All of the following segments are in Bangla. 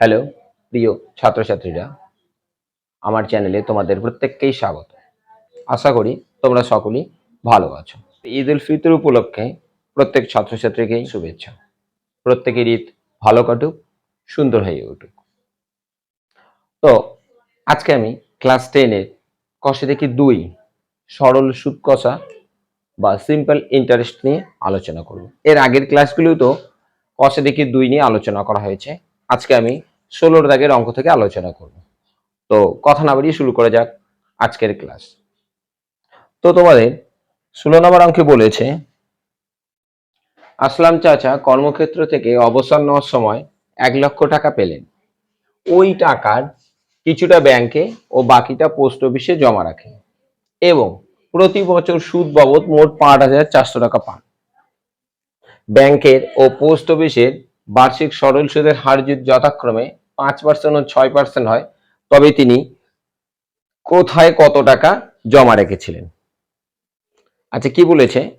হ্যালো, প্রিয় ছাত্রছাত্রীরা, আমার চ্যানেলে তোমাদের প্রত্যেককেই স্বাগত। আশা করি তোমরা সকলেই ভালো আছো। ঈদ উল ফিতর উপলক্ষে প্রত্যেক ছাত্রছাত্রীকেই শুভেচ্ছা। প্রত্যেকের ঈদ ভালো কাটুক, সুন্দর হয়ে উঠুক। তো, আজকে আমি ক্লাস টেনের কষে দেখি দুই সরল সুদ কষা বা সিম্পল ইন্টারেস্ট নিয়ে আলোচনা করব। এর আগের ক্লাসগুলোও তো কষে দেখি দুই নিয়ে আলোচনা করা হয়েছে। আজকে আমি ষোলোর দাগের অঙ্ক থেকে আলোচনা করব। তো কথা না বাড়িয়ে শুরু করা যাক আজকের ক্লাস। তো তোমাদের ষোলো নম্বর অঙ্কে বলেছে, আসলাম চাচা কর্মক্ষেত্র থেকে অবসর নেওয়ার সময় এক লক্ষ টাকা পেলেন। ওই টাকার কিছুটা ব্যাংকে ও বাকিটা পোস্ট অফিসে জমা রাখেন এবং প্রতি বছর সুদ বাবদ মোট পাঁচ হাজার চারশো টাকা পান। ব্যাংকের ও পোস্ট অফিসের বার্ষিক সরল সুদের হার যদি যথাক্রমে পাঁচ পার্সেন্ট ও ছয় পার্সেন্ট হয়, তবে তিনি কোথায় কত টাকা জমা রেখেছিলেন? আচ্ছা কি বলেছে?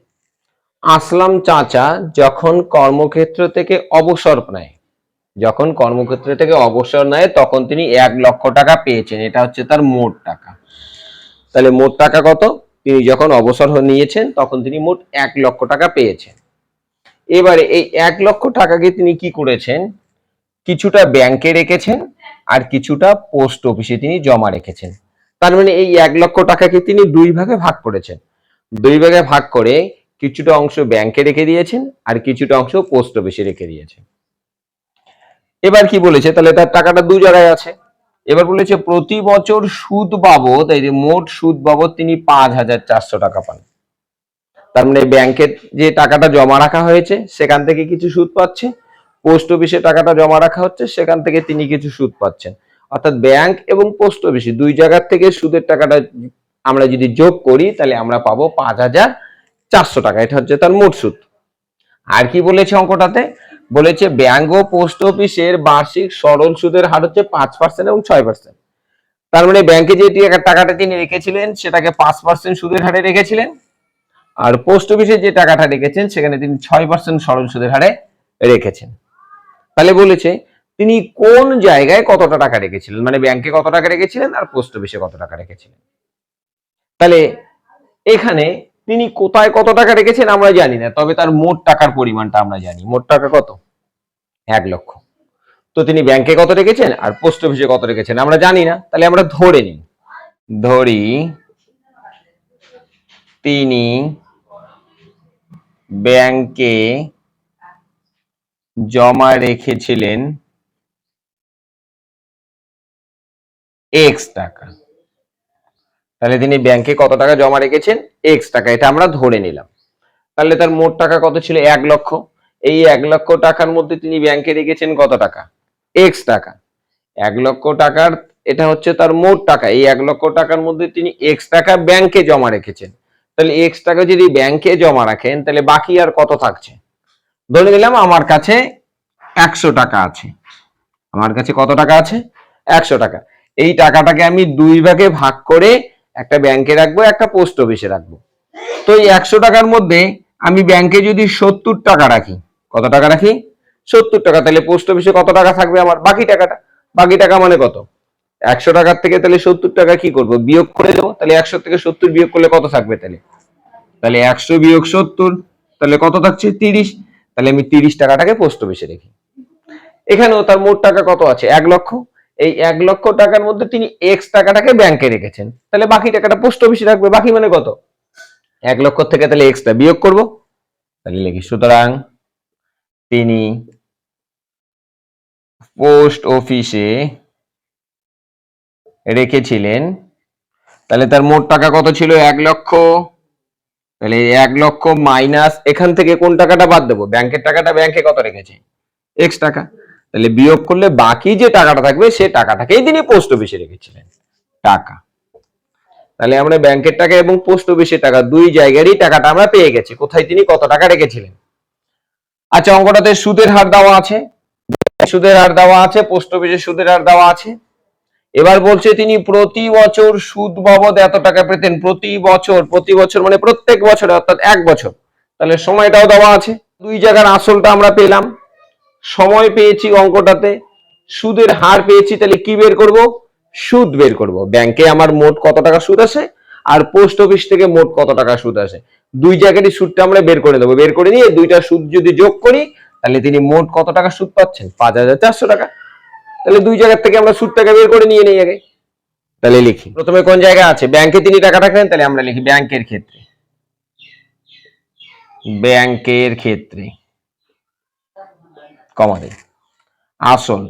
আসলাম চাচা যখন কর্মক্ষেত্র থেকে অবসর নেয়। যখন কর্মক্ষেত্র থেকে অবসর নেয়, তখন তিনি এক লক্ষ টাকা পেয়েছেন। এটা হচ্ছে তার মোট টাকা। তাহলে মোট টাকা কত? তিনি যখন অবসর নিয়েছেন, তখন তিনি মোট এক লক্ষ টাকা পেয়েছেন। এবারে এই এক লক্ষ টাকাকে তিনি কি করেছেন? কিছুটা ব্যাংকে রেখেছেন আর কিছুটা পোস্ট অফিসে তিনি জমা রেখেছেন। তার মানে এই এক লক্ষ টাকাকে তিনি দুই ভাগে ভাগ করেছেন। দুই ভাগে ভাগ করে কিছুটা অংশ ব্যাংকে রেখে দিয়েছেন আর কিছুটা অংশ পোস্ট অফিসে রেখে দিয়েছেন। এবার কি বলেছে? তাহলে তার টাকাটা দু জায়গায় আছে। এবার বলেছে, প্রতি বছর সুদ বাবদ, এই যে মোট সুদ বাবদ তিনি পাঁচ হাজার চারশো টাকা পান। তার মানে ব্যাংকের যে টাকাটা জমা রাখা হয়েছে, সেখান থেকে কিছু সুদ পাচ্ছে। পোস্ট অফিসে টাকাটা জমা রাখা হচ্ছে, সেখান থেকে তিনি কিছু সুদ পাচ্ছেন। অর্থাৎ ব্যাংক এবং পোস্ট অফিসে দুই জায়গার থেকে সুদের টাকাটা আমরা যদি যোগ করি, তাহলে আমরা পাবো পাঁচ হাজার চারশো টাকা। এটা হচ্ছে তার মোট সুদ। আর কি বলেছে অঙ্কটাতে? বলেছে ব্যাংক ও পোস্ট অফিসের বার্ষিক সরল সুদের হার হচ্ছে পাঁচ পার্সেন্ট এবং ছয় পার্সেন্ট। তার মানে ব্যাংকে যে টাকা- টাকাটা তিনি রেখেছিলেন, সেটাকে পাঁচ পার্সেন্ট সুদের হারে রেখেছিলেন। আর পোস্ট অফিসে যে টাকাটা রেখেছেন, সেখানে তিনি ছয় পার্সেন্ট সরল সুদের হারে রেখেছেন। তাহলে বলেছে, তিনি কোন জায়গায় কতটা টাকা রেখেছিলেন? মানে ব্যাংকে কত টাকা রেখেছিলেন আর পোস্ট অফিসে কত টাকা রেখেছিলেন? তাহলে এখানে তিনি কোথায় কত টাকা রেখেছেন আমরা জানি না, তবে তার মোট টাকার পরিমাণটা আমরা জানি। মোট টাকা কত? এক লক্ষ। তো তিনি ব্যাংকে কত রেখেছেন আর পোস্ট অফিসে কত রেখেছেন আমরা জানি না। তাহলে আমরা ধরে নিই। ধরি, তিনি ব্যাংকে জমা রেখেছিলেন এক্স টাকা। তাহলে তিনি ব্যাংকে কত টাকা জমা রেখেছেন? এক্স টাকা। এটা আমরা ধরে নিলাম। তাহলে তার মোট টাকা কত ছিল? এক লক্ষ। এই এক লক্ষ টাকার মধ্যে তিনি ব্যাংকে রেখেছেন কত টাকা? এক্স টাকা। এক লক্ষ টাকার, এটা হচ্ছে তার মোট টাকা। এই এক লক্ষ টাকার মধ্যে তিনি এক্স টাকা ব্যাংকে জমা রেখেছেন। তাহলে এক্স টাকা যদি ব্যাংকে জমা রাখেন, তাহলে বাকি আর কত থাকছে? ধরে নিলাম আমার কাছে একশো টাকা আছে। আমার কাছে কত টাকা আছে? একশো টাকা। এই টাকাটাকে আমি দুই ভাগে ভাগ করে একটা ব্যাংকে রাখব, একটা পোস্ট অফিসে রাখব। তো এই একশো টাকার মধ্যে আমি ব্যাংকে যদি সত্তর টাকা রাখি, কত টাকা রাখি? সত্তর টাকা। তাহলে পোস্ট অফিসে কত টাকা থাকবে আমার? বাকি টাকাটা। বাকি টাকা মানে কত? একশো টাকার থেকে তাহলে সত্তর টাকা কি করব? বিয়োগ করে দেবো? তাহলে একশো থেকে সত্তর বিয়োগ করলে কত থাকবে তাহলে? তাহলে একশো বিয়োগ সত্তর, তাহলে কত থাকছে? তিরিশ। তাহলে আমি তিরিশ টাকাটাকে পোস্ট অফিসে রেখি। এখানেও তার মোট টাকা কত আছে? এক লক্ষ। এই এক লক্ষ টাকার মধ্যে তিনি এক্স টাকাটাকে ব্যাংকে রেখেছেন। তাহলে বাকি টাকাটা পোস্ট অফিসে রাখবে বাকি মানে কত? এক লক্ষ থেকে তাহলে এক্সটা বিয়োগ করব। তাহলে লিখি, সুতরাং তিনি পোস্ট অফিসে রেখেছিলেন। তাহলে তার মোট টাকা কত ছিল? এক লক্ষ। তাহলে এক লক্ষ মাইনাস এখান থেকে কোন টাকাটা বাদ দেবো? ব্যাংকের টাকাটা ব্যাংকে কত রেখেছে? এক্স টাকা। তাহলে বিয়োগ করলে বাকি যে টাকাটা থাকবে সে টাকাটাকেই তিনি পোস্ট অফিসে রেখেছিলেন। টাকা। তাহলে আমরা ব্যাংকের টাকা এবং পোস্ট অফিসের টাকা দুই জায়গারই টাকাটা আমরা পেয়ে গেছি। কোথায় তিনি কত টাকা রেখেছিলেন? আচ্ছা অঙ্কটাতে সুদের হার দেওয়া আছে। সুদের হার দেওয়া আছে পোস্ট অফিসের সুদের হার দেওয়া আছে। এবার বলছে তিনি প্রতি বছর সুদ বাবদ এত টাকা পেতেন, প্রতি বছর প্রতি বছর মানে প্রত্যেক বছর, অর্থাৎ এক বছর। তাহলে সময়টাও দেওয়া আছে। দুই জায়গার আসলটা আমরা পেলাম। সময় পেয়েছি অঙ্কটাতে, সুদের হার পেয়েছি, তাহলে কি বের করব? সুদ বের করব। ব্যাংকে আমার মোট কত টাকা সুদ আসে আর পোস্ট অফিস থেকে মোট কত টাকা সুদ আসে দুই জায়গারই সুদটা আমরা বের করে দেবো। বের করে নিয়ে দুইটা সুদ যদি যোগ করি, তাহলে তিনি মোট কত টাকা সুদ পাচ্ছেন? পাঁচ হাজার চারশো টাকা। তাহলে দুই জায়গার থেকে আমরা সুদ টাকা বের করে নিয়ে নেই আগে। তাহলে লিখি। প্রথমে কোন জায়গা আছে? ব্যাংকে তিনি টাকা রাখলেন তাহলে আমরা লিখি ব্যাংকের ক্ষেত্রে। ব্যাংকের ক্ষেত্রে। কমা আসল।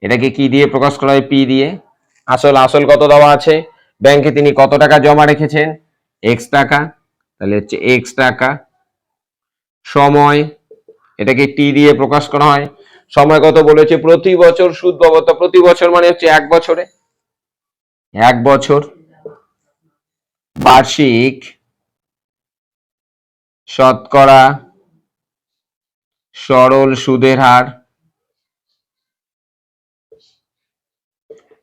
এটাকে কি দিয়ে প্রকাশ করা হয়? পি দিয়ে। আসল আসল কত দেওয়া আছে? ব্যাংকে তিনি কত টাকা জমা রেখেছেন? এক্স টাকা। তাহলে হচ্ছে এক্স টাকা। সময়। এটাকে টি দিয়ে প্রকাশ করা হয়। সময় কত বলেছে প্রতি বছর সুদ বাবদটা প্রতি বছর মানে হচ্ছে এক বছরে। এক বছর বার্ষিক শতকরা সরল সুদের হার,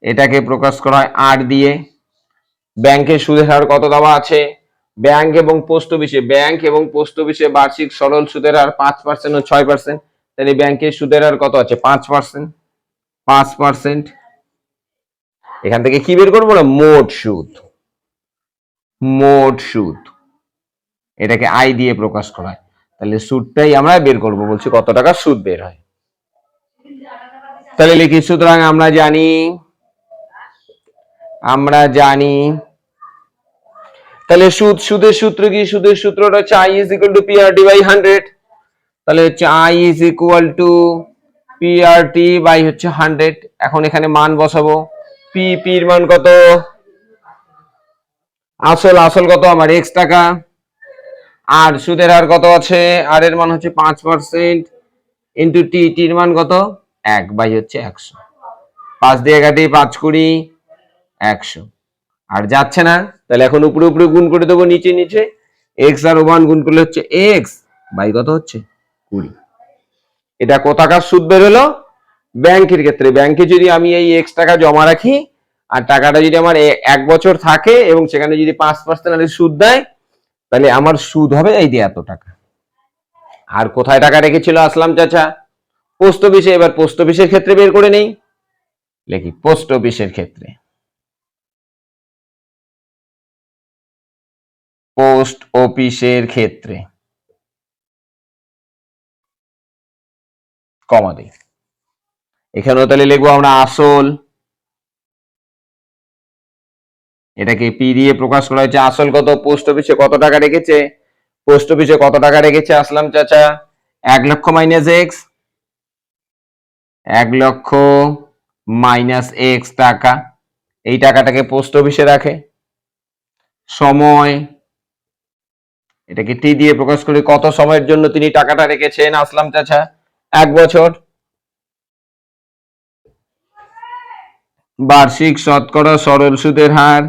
এটাকে প্রকাশ করা হয় আর দিয়ে। ব্যাংকের সুদের হার কত দেওয়া আছে? ব্যাংক এবং পোস্ট অফিসে, ব্যাংক এবং পোস্ট অফিসে বার্ষিক সরল সুদের হার পাঁচ পার্সেন্ট ও ছয় পার্সেন্ট তাহলে ব্যাংকের সুদের হার কত আছে? পাঁচ পার্সেন্ট পাঁচ পার্সেন্ট এখান থেকে কি বের করব না? মোট সুদ। মোট সুদ। এটাকে আই দিয়ে প্রকাশ করা হয়। তাহলে সুদটাই আমরা বের করব। বলছি কত টাকা সুদ বের হয়? তাহলে লিখি, সুতরাং আমরা জানি আমরা জানি তাহলে সুদ, সুদের সূত্র কি? সুদের সূত্রটা হচ্ছে I is equal to PRT by hundred তাহলে হচ্ছে I is equal to PRT by হচ্ছে হান্ড্রেড এখন এখানে মান বসাবো। পি পির মান কত? আসল আসল কত? আমার এক্স টাকা। আর সুদের হার কত আছে? আর এর মান হচ্ছে পাঁচ পার্সেন্ট ইন্টু টি টির মান কত? এক বাই হচ্ছে একশো। পাঁচ দিয়ে কাটি, পাঁচ কুড়ি, একশো। আর যাচ্ছে না? তাহলে এখন উপরে উপরে গুণ করে দেবো, নিচে নিচে। এক্স আর ওয়ান গুণ করলে হচ্ছে এক্স বাই কত হচ্ছে? কুড়ি। এটা কোথাকার সুদ বের হলো? ব্যাংকের ক্ষেত্রে। ব্যাংকে যদি আমি এই এক্স টাকা জমা রাখি, আর টাকাটা যদি আমার এক বছর থাকে এবং সেখানে যদি পাঁচ পার্সেন্ট সুদ দেয়, তাহলে আমার সুদ হবে এই দিয়ে এত টাকা। আর কোথায় টাকা রেখেছিল আসলাম চাচা? পোস্ট অফিসে। এবার পোস্ট অফিসের ক্ষেত্রে বের করে নেই। লিখি, পোস্ট অফিসের ক্ষেত্রে। পোস্ট অফিসের ক্ষেত্রে। কমা দিই। এখানেও তাহলে লিখব আমরা আসল। এটাকে পি দিয়ে প্রকাশ করা হয়েছে, আসল কত? পোস্ট অফিসে কত টাকা রেখেছে? পোস্ট অফিসে কত টাকা রেখেছে? আসলাম চাচা, এক লক্ষ মাইনাস এক্স এক লক্ষ মাইনাস এক্স টাকা। এই টাকাটাকে পোস্ট অফিসে রাখে। সময় এটাকে টি দিয়ে প্রকাশ করে কত সময়ের জন্য তিনি টাকাটা রেখেছেন? আসলাম চাচা, এক বছর। বার্ষিক শতকরা সরল সুদের হার।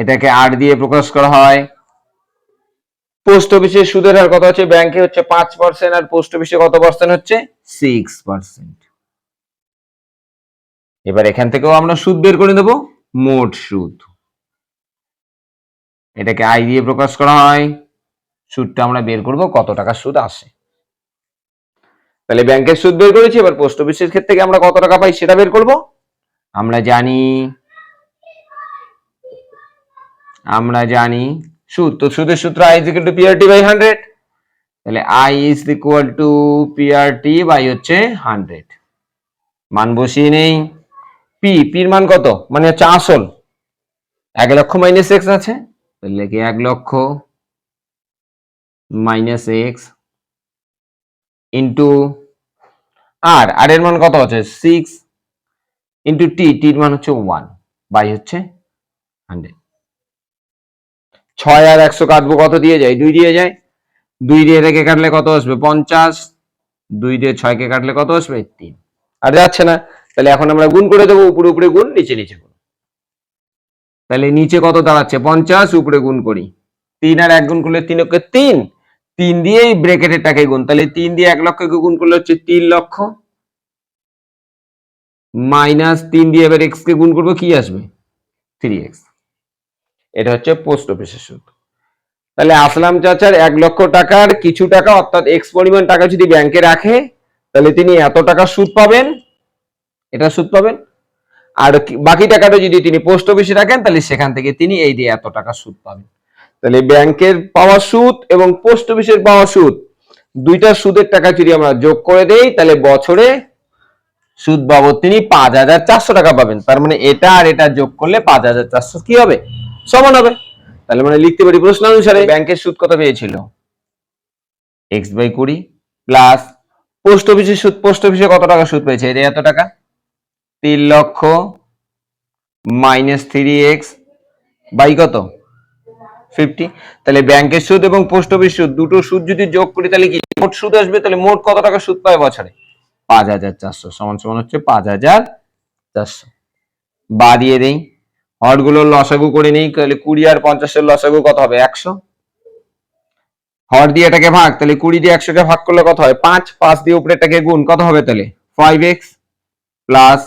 এটাকে আট দিয়ে প্রকাশ করা হয়। পোস্ট অফিসের সুদের হার কত হচ্ছে? ব্যাংকে হচ্ছে পাঁচ পার্সেন্ট আর পোস্ট অফিসে কত পার্সেন্ট হচ্ছে? Six percent. এবার এখান থেকেও আমরা সুদ বের করে দেব মোট সুদ। এটাকে আই দিয়ে প্রকাশ করা হয়। সুদটা আমরা বের করব, কত টাকা সুদ আসে। তাহলে ব্যাংকের সুদ বের করেছি, এবার পোস্ট অফিসের ক্ষেত্রে থেকে আমরা কত টাকা পাই সেটা বের করব। আমরা জানি আমরা জানি সুদ। তো সুদের সূত্র I is equal to PRT by hundred তাহলে I is equal to PRT by হচ্ছে হান্ড্রেড মান বসিয়ে নেই। পি পির মান কত? মানে হচ্ছে আসল। এক লক্ষ মাইনাস এক্স আছে। তাহলে কি এক লক্ষ minus x into r r এর মান কত আছে? সিক্স ইন্টু টি টির মান হচ্ছে ওয়ান বাই হচ্ছে হান্ড্রেড ছয় আর একশো কাটবো কত দিয়ে যায়? দুই দিয়ে যায়। দুই দিয়ে রেখে কাটলে কত আসবে? পঞ্চাশ। দুই দিয়ে ছয়কে কাটলে কত আসবে? তিন। আর যাচ্ছে না। তাহলে এখন আমরা গুণ করে দেবো, উপরে উপরে গুণ, নিচে নিচে গুণ। তাহলে নিচে কত দাঁড়াচ্ছে? পঞ্চাশ, উপরে গুণ করি। তিন আর এক গুণ করলে তিন ওকে তিন। তিন দিয়ে এই ব্রেকেটের টাকে গুণ। তাহলে তিন দিয়ে এক লক্ষকে গুণ করলে হচ্ছে তিন লক্ষ। মাইনাস তিন দিয়ে এবার এক্স কে গুণ করব, কি আসবে? থ্রি এক্স এটা হচ্ছে পোস্ট অফিসের সুদ তাহলে আসলাম চাচার এক লক্ষ টাকার কিছু টাকা, অর্থাৎ এক্স পরিমাণ টাকা যদি ব্যাংকে রাখে, তাহলে তিনি এত টাকা সুদ পাবেন? এটা সুদ পাবেন। আর বাকি টাকাটা যদি তিনি পোস্ট অফিসে রাখেন, তাহলে সেখান থেকে তিনি এই দিয়ে এত টাকা সুদ পাবেন। তাহলে ব্যাংকের পাওয়া সুদ এবং পোস্ট অফিসের পাওয়া সুদ, দুইটা সুদের টাকা যদি আমরা যোগ করে দেই, তাহলে বছরে সুদ বাবদ তিনি পাঁচ হাজার চারশো টাকা পাবেন। তার মানে এটা আর এটা যোগ করলে পাঁচ হাজার চারশো কি হবে? সমান হবে। তাহলে মানে লিখতে পারি প্রশ্ন অনুসারে ব্যাংকের সুদ কত পেয়েছিল? এক্স বাই কুড়ি প্লাস পোস্ট অফিসের সুদ পোস্ট অফিসে কত টাকা সুদ পেয়েছে? এটা এত টাকা? তিন লক্ষ মাইনাস থ্রি এক্স বাই কত? ফিফটি। তাহলে ব্যাংকের সুদ এবং পোস্ট অফিস সুদ, দুটো সুদ যদি যোগ করি, তাহলে কি মোট সুদ আসবে? তাহলে মোট কত টাকা সুদ পায় বছরে? পাঁচ হাজার চারশো সমান সমান হচ্ছে পাঁচ হাজার চারশো। বা দিয়ে দেই। হরগুলোর লসাগু করে নেই, তাহলে কুড়ি আর পঞ্চাশের লসাগু কত হবে? একশো। হর দিয়ে এটাকে ভাগ, তাহলে কুড়ি দিয়ে একশোকে ভাগ করলে কত হয়? পাঁচ পাঁচ দিয়ে উপরেটাকে গুণ, কত হবে তাহলে? ফাইভ এক্স প্লাস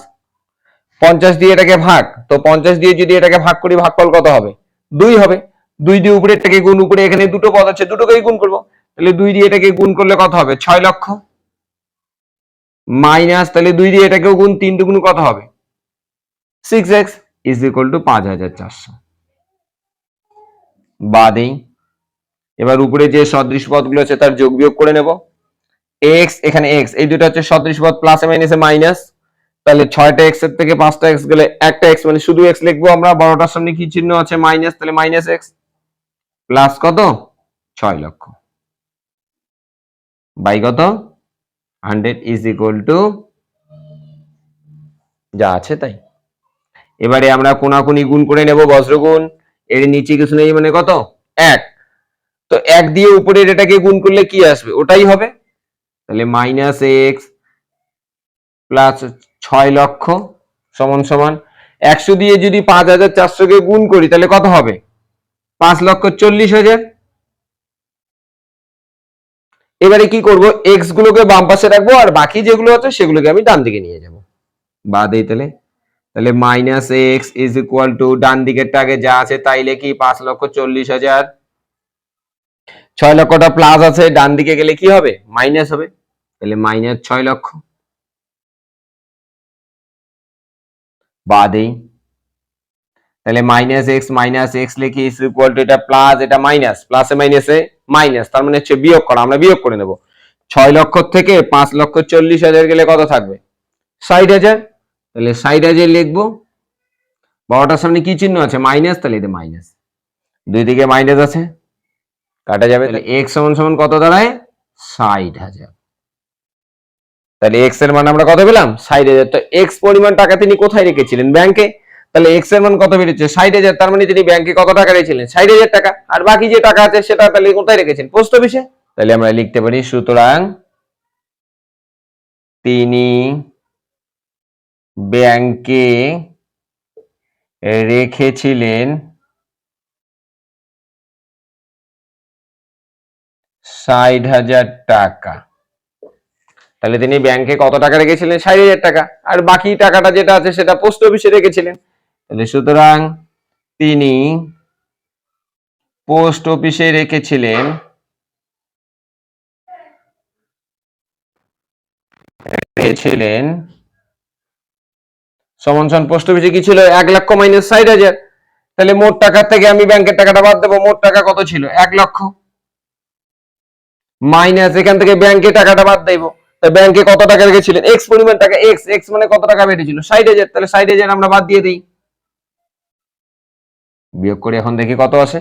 পঞ্চাশ দিয়ে এটাকে ভাগ, তো পঞ্চাশ দিয়ে যদি এটাকে ভাগ করি, ভাগফল কত হবে? দুই হবে। দুই দিয়ে উপরেরটাকে গুণ, উপরে এখানে দুটো পদ আছে, দুটোকেই গুণ করব। তাহলে দুই দিয়ে এটাকে গুণ করলে কত হবে? ছয় লক্ষ। মাইনাস, তাহলে দুই দিয়ে এটাকেও গুণ, তিন দুগুণ কত হবে? Six x is equal to পাঁচ হাজার চারশো। বাদেই এবার উপরে যে সদৃশ পদগুলো আছে, তার যোগ বিয়োগ করে নেব। এক্স এখানে এক্স এই দুটো হচ্ছে সদৃশ পদ প্লাসে মাইনাসে মাইনাস তাহলে ছয়টা এক্সের থেকে পাঁচটা এক্স গেলে একটা এক্স মানে শুধু এক্স লিখব আমরা, বারোটার সামনে কি চিহ্ন আছে? মাইনাস তাহলে মাইনাস এক্স প্লাস কত? ছয় লক্ষ। বাই কত? হান্ড্রেড ইজ ইকুয়াল টু যা আছে তাই। এবারে আমরা কোনাকুনি গুণ করে নেব বজ্রগুণ। এর নিচে কিছু নেই মানে কত? এক। তো এক দিয়ে উপরের এটাকে গুণ করলে কি আসবে? ওটাই হবে। তাহলে মাইনাস এক্স প্লাস ছয় লক্ষ সমান সমান একশো দিয়ে যদি পাঁচ হাজার চারশোকে গুণ করি, তাহলে কত হবে? পাঁচ লক্ষ চল্লিশ হাজার। এবারে কি করব? এক্স গুলোকে বাম পাশে রাখব আর বাকি যেগুলো আছে সেগুলোকে আমি ডান দিকে নিয়ে যাব। বাদ এই তাহলে। তাহলে minus x is equal to ডান দিকেরটা আগে যা আছে তাই লিখি পাঁচ লক্ষ চল্লিশ হাজার। ছয় লক্ষটা প্লাস আছে, ডান দিকে গেলে কি হবে? মাইনাস হবে। তাহলে মাইনাস ছয় লক্ষ। বাদেই তাহলে মাইনাস এক্স মাইনাস এক্স লিখি ইজ ইকুয়াল টু এটা প্লাস এটা মাইনাস প্লাসে মাইনাসে মাইনাস তার মানে হচ্ছে বিয়োগ করা আমরা বিয়োগ করে নেব। ছয় লক্ষ থেকে পাঁচ লক্ষ চল্লিশ হাজার গেলে কত থাকবে? ষাট হাজার। তাহলে ষাট হাজার লিখব। বড়টার সামনে কি চিহ্ন আছে? মাইনাস তাহলে এটা মাইনাস দুই দিকে মাইনাস আছে। কাটা যাবে। তাহলে এক্স সমান সমান কত দাঁড়ায়? ষাট হাজার। তাহলে এক্সের মান আমরা কত পেলাম? ষাট হাজার তো এক্স পরিমাণ টাকা তিনি কোথায় রেখেছিলেন? ব্যাংকে তাহলে এক্সের মান কত বেড়েছে ষাট হাজার তার মানে তিনি ব্যাংকে কত টাকা রেখেছিলেন? ষাট হাজার টাকা। আর বাকি যে টাকা আছে, সেটা তাহলে কোথায় রেখেছেন? পোস্ট অফিসে তাহলে আমরা লিখতে পারি, সুতরাং তিনি ব্যাংকে রেখেছিলেন ষাট হাজার টাকা। তাহলে তিনি ব্যাংকে কত টাকা রেখেছিলেন? ষাট হাজার টাকা। আর বাকি টাকাটা যেটা আছে সেটা পোস্ট অফিসে রেখেছিলেন। তাহলে সুতরাং তিনি পোস্ট অফিসে রেখেছিলেন রেখেছিলেন সমান সমান পোস্ট অফিসে কি ছিল? এক লক্ষ মাইনাস ষাট হাজার। তাহলে মোট টাকার থেকে আমি ব্যাংকের টাকাটা বাদ দেবো। মোট টাকা কত ছিল? এক লক্ষ। মাইনাস এখান থেকে ব্যাংকে টাকাটা বাদ দেবো। ব্যাংকে কত টাকা রেখেছিলেন? এক্স পরিমাণ টাকা এক্স এক্স মানে কত টাকা বেড়েছিল ষাট হাজার, তাহলে ষাট হাজার আমরা বাদ দিয়ে দিই। বিয়োগ করে, এখন দেখি কত আসে।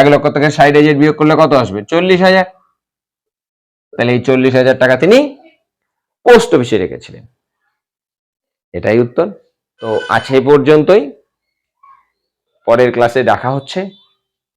এক লক্ষ থেকে ষাট হাজার বিয়োগ করলে কত আসবে? চল্লিশ হাজার। তাহলে এই চল্লিশ হাজার টাকা তিনি পোস্ট অফিসে রেখেছিলেন। এটাই উত্তর। তো এই পর্যন্তই। পরের ক্লাসে দেখা হচ্ছে।